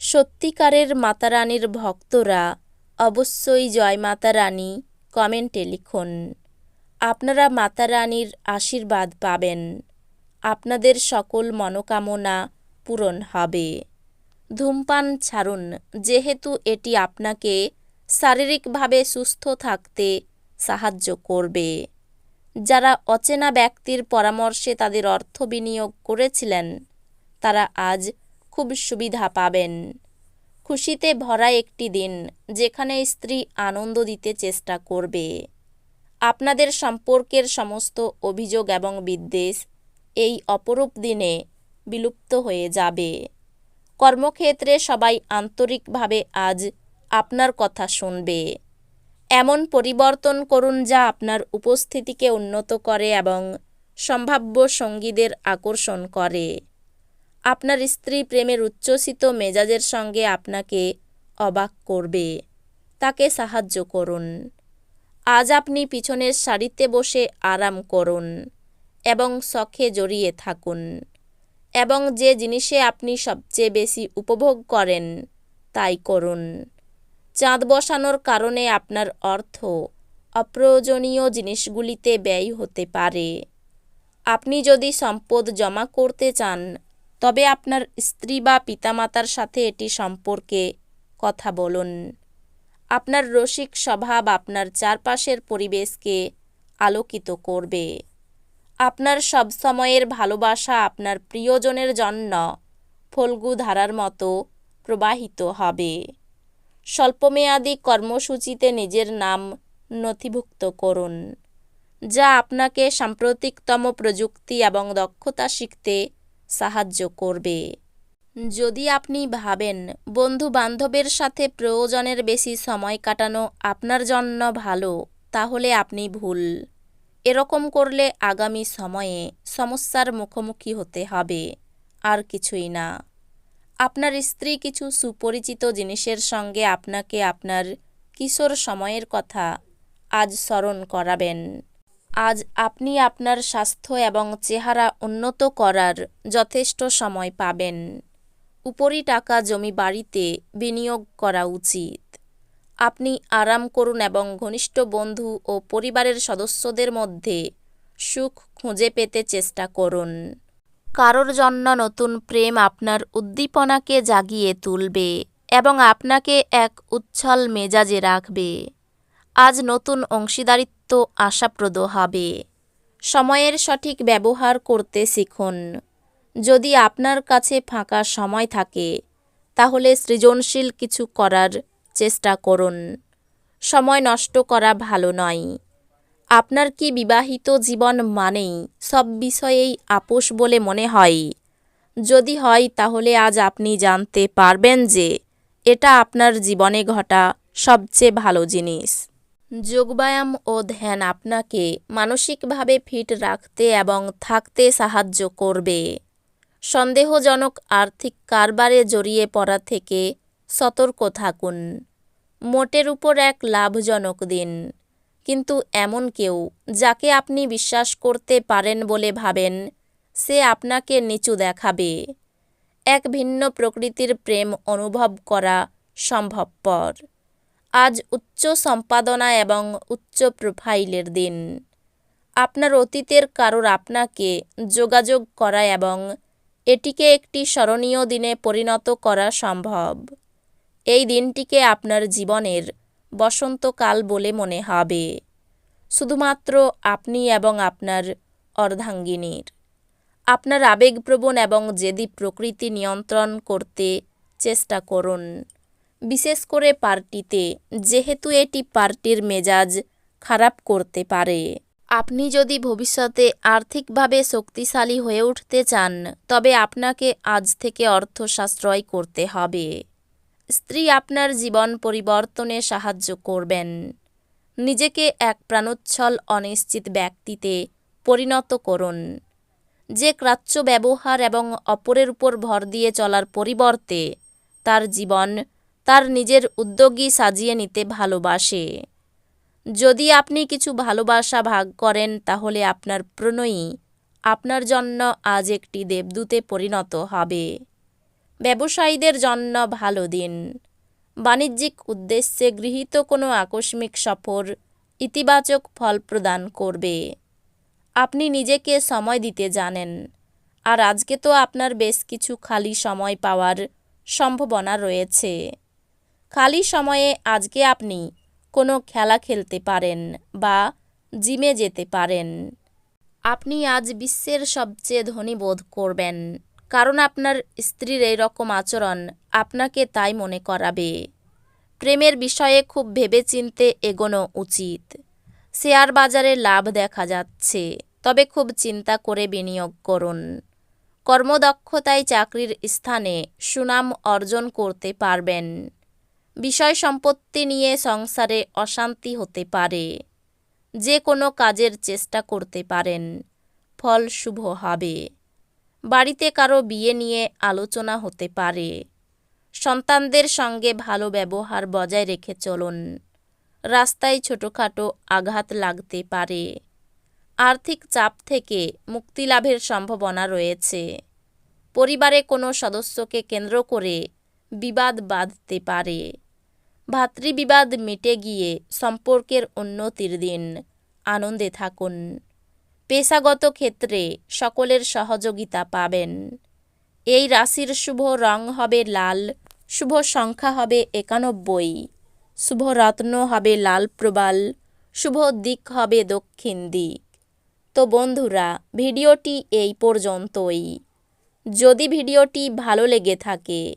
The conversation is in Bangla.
সত্যিকারের মাতারানীর ভক্তরা অবশ্যই জয় মাতা রানী কমেন্টে লিখুন। আপনারা মাতা রানীর আশীর্বাদ পাবেন। আপনাদের সকল মনোকামনা পূরণ হবে। ধূমপান ছাড়ুন। যেহেতু এটি আপনাকে শারীরিকভাবে সুস্থ থাকতে সাহায্য করবে। যারা অচেনা ব্যক্তির পরামর্শে তাদের অর্থ বিনিয়োগ করেছিলেন, তারা আজ খুব সুবিধা পাবেন। খুশিতে ভরা একটি দিন যেখানে স্ত্রী আনন্দ দিতে চেষ্টা করবে। আপনাদের সম্পর্কের সমস্ত অভিযোগ এবং বিদ্বেষ এই অপরূপ দিনে বিলুপ্ত হয়ে যাবে। কর্মক্ষেত্রে সবাই আন্তরিকভাবে আজ আপনার কথা শুনবে। এমন পরিবর্তন করুন যা আপনার উপস্থিতিকে উন্নত করে এবং সম্ভাব্য সঙ্গীদের আকর্ষণ করে। আপনার স্ত্রী প্রেমের উচ্ছ্বসিত মেজাজের সঙ্গে আপনাকে অবাক করবে। তাকে সাহায্য করুন। আজ আপনি পিছনের সারিতে বসে আরাম করুন এবং শখে জড়িয়ে থাকুন এবং যে জিনিসে আপনি সবচেয়ে বেশি উপভোগ করেন তাই করুন। চাঁদ বসানোর কারণে আপনার অর্থ অপ্রয়োজনীয় জিনিসগুলিতে ব্যয় হতে পারে। আপনি যদি সম্পদ জমা করতে চান তবে আপনার স্ত্রী বা পিতামাতার সাথে এটি সম্পর্কে কথা বলুন। আপনার রসিক স্বভাব আপনার চারপাশের পরিবেশকে আলোকিত করবে। আপনার সব সময়ের ভালোবাসা আপনার প্রিয়জনের জন্য ফল্গু ধারার মতো প্রবাহিত হবে। স্বল্পমেয়াদী কর্মসূচিতে নিজের নাম নথিভুক্ত করুন, যা আপনাকে সাম্প্রতিকতম প্রযুক্তি এবং দক্ষতা শিখতে সাহায্য করবে। যদি আপনি ভাবেন বন্ধু বান্ধবের সাথে প্রয়োজনের বেশি সময় কাটানো আপনার জন্য ভালো, তাহলে আপনি ভুল। এরকম করলে আগামী সময়ে সমস্যার মুখোমুখি হতে হবে, আর কিছুই না। আপনার স্ত্রী কিছু সুপরিচিত জিনিসের সঙ্গে আপনাকে আপনার কিশোর সময়ের কথা আজ স্মরণ করাবেন। আজ আপনি আপনার স্বাস্থ্য এবং চেহারা উন্নত করার যথেষ্ট সময় পাবেন। উপরি টাকা জমি বাড়িতে বিনিয়োগ করা উচিত। আপনি আরাম করুন এবং ঘনিষ্ঠ বন্ধু ও পরিবারের সদস্যদের মধ্যে সুখ খুঁজে পেতে চেষ্টা করুন। কারোর জন্য নতুন প্রেম আপনার উদ্দীপনাকে জাগিয়ে তুলবে এবং আপনাকে এক উচ্ছল মেজাজে রাখবে। আজ নতুন অংশীদারিত্ব আশাপ্রদ হবে। সময়ের সঠিক ব্যবহার করতে শিখুন। যদি আপনার কাছে ফাঁকা সময় থাকে, তাহলে সৃজনশীল কিছু করার চেষ্টা করুন। সময় নষ্ট করা ভালো নয়। আপনার কি বিবাহিত জীবন মানেই সব বিষয়েই আপোষ বলে মনে হয়? যদি হয়, তাহলে আজ আপনি জানতে পারবেন যে এটা আপনার জীবনে ঘটা সবচেয়ে ভালো জিনিস। যোগব্যায়াম ও ধ্যান আপনাকে মানসিকভাবে ফিট রাখতে এবং থাকতে সাহায্য করবে। সন্দেহজনক আর্থিক কারবারে জড়িয়ে পড়া থেকে সতর্ক থাকুন। মোটের উপর এক লাভজনক দিন। কিন্তু এমন কেউ যাকে আপনি বিশ্বাস করতে পারেন বলে ভাবেন, সে আপনাকে নিচু দেখাবে। এক ভিন্ন প্রকৃতির প্রেম অনুভব করা সম্ভবপর। আজ উচ্চ সম্পাদনা এবং উচ্চ প্রোফাইলের দিন। আপনার অতীতের কারোর আপনাকে যোগাযোগ করা এবং এটিকে একটি স্মরণীয় দিনে পরিণত করা সম্ভব। এই দিনটিকে আপনার জীবনের বসন্তকাল বলে মনে হবে। শুধুমাত্র আপনি এবং আপনার অর্ধাঙ্গিনীর। আপনার আবেগপ্রবণ এবং জেদি প্রকৃতি নিয়ন্ত্রণ করতে চেষ্টা করুন। বিশেষ করে পার্টিতে, যেহেতু এটি পার্টির মেজাজ খারাপ করতে পারে। আপনি যদি ভবিষ্যতে আর্থিকভাবে শক্তিশালী হয়ে উঠতে চান, তবে আপনাকে আজ থেকে অর্থ সাশ্রয় করতে হবে। স্ত্রী আপনার জীবন পরিবর্তনে সাহায্য করবেন। নিজেকে এক প্রাণোচ্ছল, অনিশ্চিত ব্যক্তিতে পরিণত করুন। যে ক্রাচ্য ব্যবহার এবং অপরের উপর ভর দিয়ে চলার পরিবর্তে তার জীবন তার নিজের উদ্যোগী সাজিয়ে নিতে ভালোবাসে। যদি আপনি কিছু ভালোবাসা ভাগ করেন, তাহলে আপনার প্রণয়ী আপনার জন্য আজ একটি দেবদূতে পরিণত হবে। ব্যবসায়ীদের জন্য ভালো দিন। বাণিজ্যিক উদ্দেশ্যে গৃহীত কোনো আকস্মিক সফর ইতিবাচক ফল প্রদান করবে। আপনি নিজেকে সময় দিতে জানেন। আর আজকে তো আপনার বেশ কিছু খালি সময় পাওয়ার সম্ভাবনা রয়েছে। খালি সময়ে আজকে আপনি কোনো খেলা খেলতে পারেন বা জিমে যেতে পারেন। আপনি আজ বিশ্বের সবচেয়ে ধনী বোধ করবেন, কারণ আপনার স্ত্রীর এই রকম আচরণ আপনাকে তাই মনে করাবে। প্রেমের বিষয়ে খুব ভেবেচিন্তে এগোনো উচিত। শেয়ার বাজারে লাভ দেখা যাচ্ছে, তবে খুব চিন্তা করে বিনিয়োগ করুন। কর্মদক্ষতায় চাকরির স্থানে সুনাম অর্জন করতে পারবেন। বিষয় সম্পত্তি নিয়ে সংসারে অশান্তি হতে পারে। যে কোনো কাজের চেষ্টা করতে পারেন। ফল শুভ হবে। বাড়িতে কারও বিয়ে নিয়ে আলোচনা হতে পারে। সন্তানদের সঙ্গে ভালো ব্যবহার বজায় রেখে চলুন। রাস্তায় ছোটোখাটো আঘাত লাগতে পারে। আর্থিক চাপ থেকে মুক্তি লাভের সম্ভাবনা রয়েছে। পরিবারে কোনো সদস্যকে কেন্দ্র করে বিবাদ বাঁধতে পারে। ভাতৃবিবাদ মিটে গিয়ে সম্পর্কের উন্নতির দিন। আনন্দে থাকুন। পেশাগত ক্ষেত্রে সকলের সহযোগিতা পাবেন। এই রাশির শুভ রং হবে লাল, শুভ সংখ্যা হবে একানব্বই, শুভ রত্ন হবে লাল প্রবাল, শুভ দিক হবে দক্ষিণ দিক। তো বন্ধুরা, ভিডিওটি এই পর্যন্তই। যদি ভিডিওটি ভালো লেগে থাকে